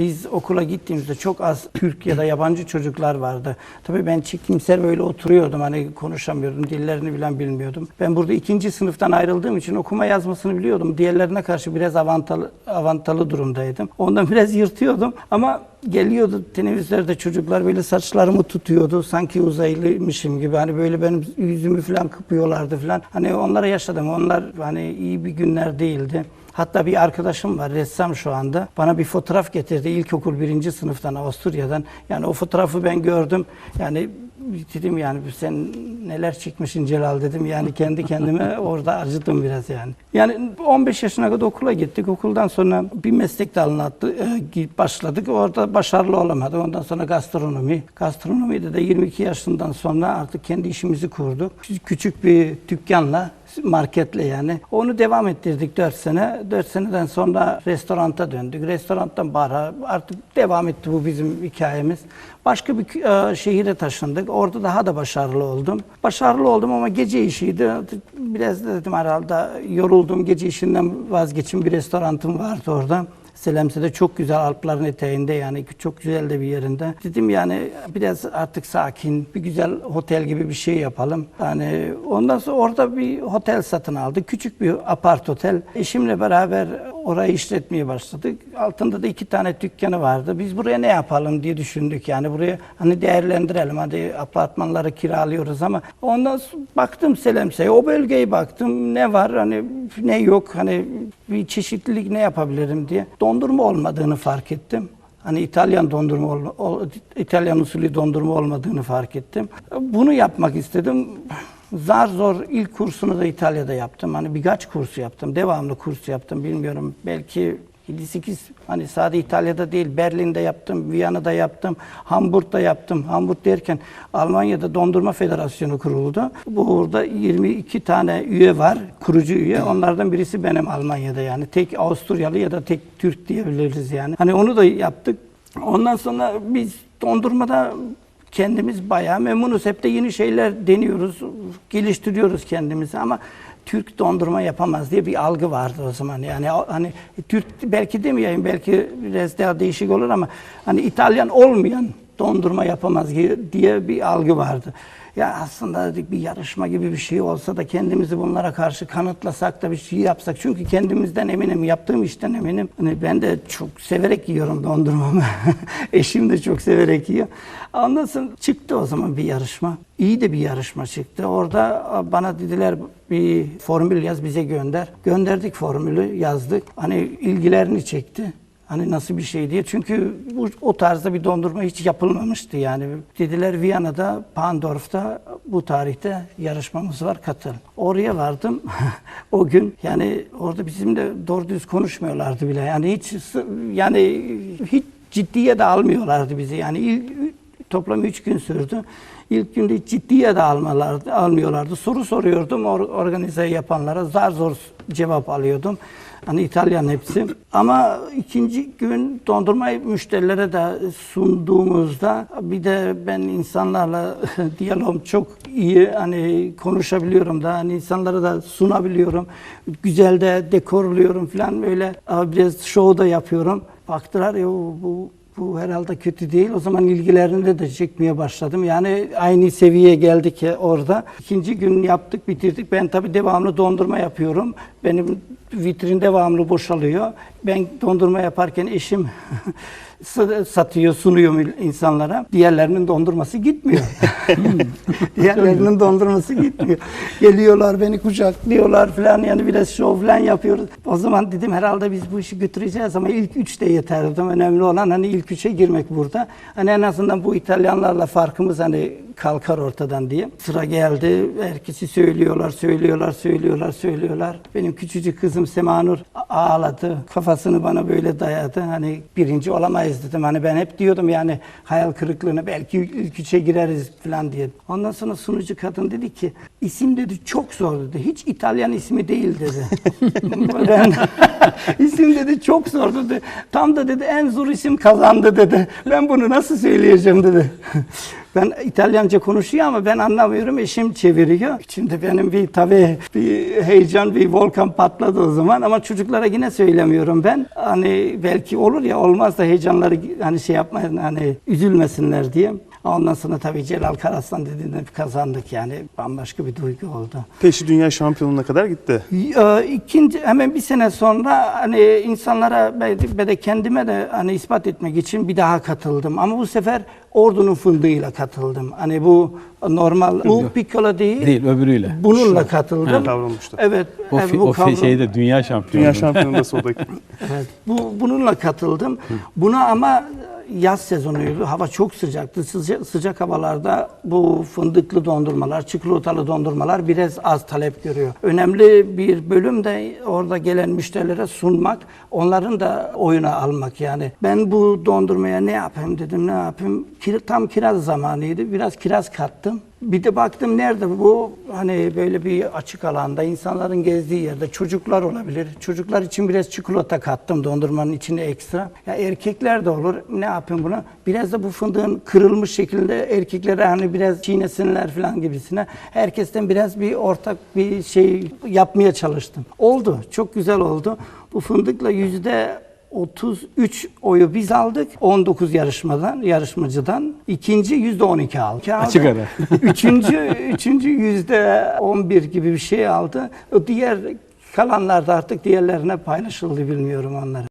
Biz okula gittiğimizde çok az Türk ya da yabancı çocuklar vardı. Tabii ben çekimser böyle oturuyordum. Hani konuşamıyordum. Dillerini bilen bilmiyordum. Ben burada ikinci sınıftan ayrıldığım için okuma yazmasını biliyordum. Diğerlerine karşı biraz avantalı, avantalı durumdaydım. Ondan biraz yırtıyordum. Ama geliyordu televizyonda çocuklar böyle saçlarımı tutuyordu. Sanki uzaylıymışım gibi. Hani böyle benim yüzümü falan kıpıyorlardı falan. Hani onlara yaşadım. Onlar hani iyi bir günler değildi. Hatta bir arkadaşım var ressam şu anda. Bana bir fotoğraf getirdi ilkokul birinci sınıftan Avusturya'dan. Yani o fotoğrafı ben gördüm. Yani dedim yani sen neler çekmişsin Celal dedim. Yani kendi kendime orada acıdım biraz yani. Yani 15 yaşına kadar okula gittik. Okuldan sonra bir meslek dalına attı, e, başladık. Orada başarılı olamadı. Ondan sonra gastronomi. Gastronomide de 22 yaşından sonra artık kendi işimizi kurduk. Küçük bir dükkanla marketle yani. Onu devam ettirdik 4 sene. 4 seneden sonra restoranta döndük. Restorantan bara artık devam etti bu bizim hikayemiz. Başka bir e, şehire taşındık. Orada daha da başarılı oldum. Başarılı oldum ama gece işiydi. Biraz dedim herhalde yoruldum. Gece işinden vazgeçin bir restorantım vardı orada. Selemse'de çok güzel Alpların eteğinde yani çok güzel de bir yerinde. Dedim yani biraz artık sakin, bir güzel otel gibi bir şey yapalım. Yani ondan sonra orada bir otel satın aldık. Küçük bir apart otel. Eşimle beraber orayı işletmeye başladık. Altında da iki tane dükkanı vardı. Biz buraya ne yapalım diye düşündük. Yani buraya hani değerlendirelim. Hadi apartmanları kiralıyoruz ama ondan sonra baktım Selemse'ye. O bölgeye baktım. Ne var hani ne yok. Hani bir çeşitlilik ne yapabilirim diye. Dondurma olmadığını fark ettim. Hani İtalyan dondurma İtalyan usulü dondurma olmadığını fark ettim. Bunu yapmak istedim. Zar zor ilk kursunu da İtalya'da yaptım. Hani birkaç kurs yaptım. Devamlı kurs yaptım. Bilmiyorum belki 7-8 hani sadece İtalya'da değil Berlin'de yaptım, Viyana'da yaptım, Hamburg'da yaptım. Hamburg derken Almanya'da Dondurma Federasyonu kuruldu. Burada 22 tane üye var, kurucu üye. Onlardan birisi benim Almanya'da yani. Tek Avusturyalı ya da tek Türk diyebiliriz yani. Hani onu da yaptık. Ondan sonra biz dondurmada kendimiz bayağı memnunuz. Hep de yeni şeyler deniyoruz, geliştiriyoruz kendimizi ama Türk dondurma yapamaz diye bir algı vardı o zaman. Yani hani Türk belki demeyeyim belki biraz daha değişik olur ama hani İtalyan olmayan dondurma yapamaz diye bir algı vardı. Ya aslında dedik bir yarışma gibi bir şey olsa da kendimizi bunlara karşı kanıtlasak da bir şey yapsak. Çünkü kendimizden eminim, yaptığım işten eminim. Hani ben de çok severek yiyorum dondurmamı. Eşim de çok severek yiyor. Ondan sonra çıktı o zaman bir yarışma. İyi de bir yarışma çıktı. Orada bana dediler bir formül yaz bize gönder. Gönderdik formülü yazdık. Hani ilgilerini çekti. Hani nasıl bir şey diye. Çünkü bu, o tarzda bir dondurma hiç yapılmamıştı yani. Dediler Viyana'da, Pandorf'ta bu tarihte yarışmamız var katıl. Oraya vardım o gün. Yani orada bizimle doğru düz konuşmuyorlardı bile. Yani hiç yani hiç ciddiye de almıyorlardı bizi. Yani toplam üç gün sürdü. İlk günde ciddiye de almalardı, almıyorlardı. Soru soruyordum or- organize yapanlara. Zar zor cevap alıyordum. Hani İtalyan hepsi. Ama ikinci gün dondurmayı müşterilere de sunduğumuzda bir de ben insanlarla diyalogum çok iyi. Hani konuşabiliyorum da hani insanlara da sunabiliyorum. Güzel de dekorluyorum falan böyle biraz show da yapıyorum. Baktılar ya bu bu herhalde kötü değil. O zaman ilgilerini de çekmeye başladım. Yani aynı seviyeye geldik orada. İkinci gün yaptık, bitirdik. Ben tabii devamlı dondurma yapıyorum. Benim vitrin devamlı boşalıyor. Ben dondurma yaparken eşim satıyor, sunuyor insanlara. Diğerlerinin dondurması gitmiyor. Diğerlerinin dondurması gitmiyor. Geliyorlar beni kucaklıyorlar falan yani biraz şov falan yapıyoruz. O zaman dedim herhalde biz bu işi götüreceğiz ama ilk üç de yeter dedim. Önemli olan hani ilk üçe girmek burada. Hani en azından bu İtalyanlarla farkımız hani kalkar ortadan diye. Sıra geldi. Herkesi söylüyorlar, söylüyorlar, söylüyorlar, söylüyorlar. Benim küçücük kızım Semanur ağladı. Kafasını bana böyle dayadı. Hani birinci olamayız dedim. Hani ben hep diyordum yani hayal kırıklığına belki ilk üçe gireriz falan diye. Ondan sonra sunucu kadın dedi ki isim dedi çok zor dedi. Hiç İtalyan ismi değil dedi. ben isim dedi çok zor dedi. Tam da dedi en zor isim kazandı dedi. Ben bunu nasıl söyleyeceğim dedi. Ben İtalyanca konuşuyor ama ben anlamıyorum. Eşim çeviriyor. İçimde benim bir tabii bir heyecan, bir volkan patladı o zaman. Ama çocuklara yine söylemiyorum ben. Hani belki olur ya olmaz da heyecanları hani şey yapmayın hani üzülmesinler diye. Ondan sonra tabii Celal Karaslan dediğinde kazandık yani bambaşka bir duygu oldu. Peşi dünya şampiyonluğuna kadar gitti. Ee, ikinci hemen bir sene sonra hani insanlara ben de- kendime de hani ispat etmek için bir daha katıldım. Ama bu sefer ordunun fındığıyla katıldım. Hani bu normal bu piccolo değil. Değil öbürüyle. Bununla katıldım. Kavrulmuştu. Evet. O, evet, fi- bu o kavram- şeyde dünya şampiyonu. Dünya şampiyonası o da. Evet. Bu bununla katıldım. Buna ama yaz sezonuydu. Hava çok sıcaktı. Sıcak, sıcak havalarda bu fındıklı dondurmalar, çikolatalı dondurmalar biraz az talep görüyor. Önemli bir bölüm de orada gelen müşterilere sunmak, onların da oyuna almak yani. Ben bu dondurmaya ne yapayım dedim, ne yapayım? Tam kiraz zamanıydı. Biraz kiraz kattım. Bir de baktım nerede bu hani böyle bir açık alanda insanların gezdiği yerde çocuklar olabilir. Çocuklar için biraz çikolata kattım dondurmanın içine ekstra. Ya erkekler de olur. Ne yapayım buna? Biraz da bu fındığın kırılmış şekilde erkeklere hani biraz çiğnesinler falan gibisine. Herkesten biraz bir ortak bir şey yapmaya çalıştım. Oldu. Çok güzel oldu. Bu fındıkla yüzde 33 oyu biz aldık. 19 yarışmadan, yarışmacıdan. İkinci yüzde 12 aldı. Açık ara. Üçüncü, üçüncü yüzde 11 gibi bir şey aldı. O diğer kalanlar da artık diğerlerine paylaşıldı bilmiyorum onları.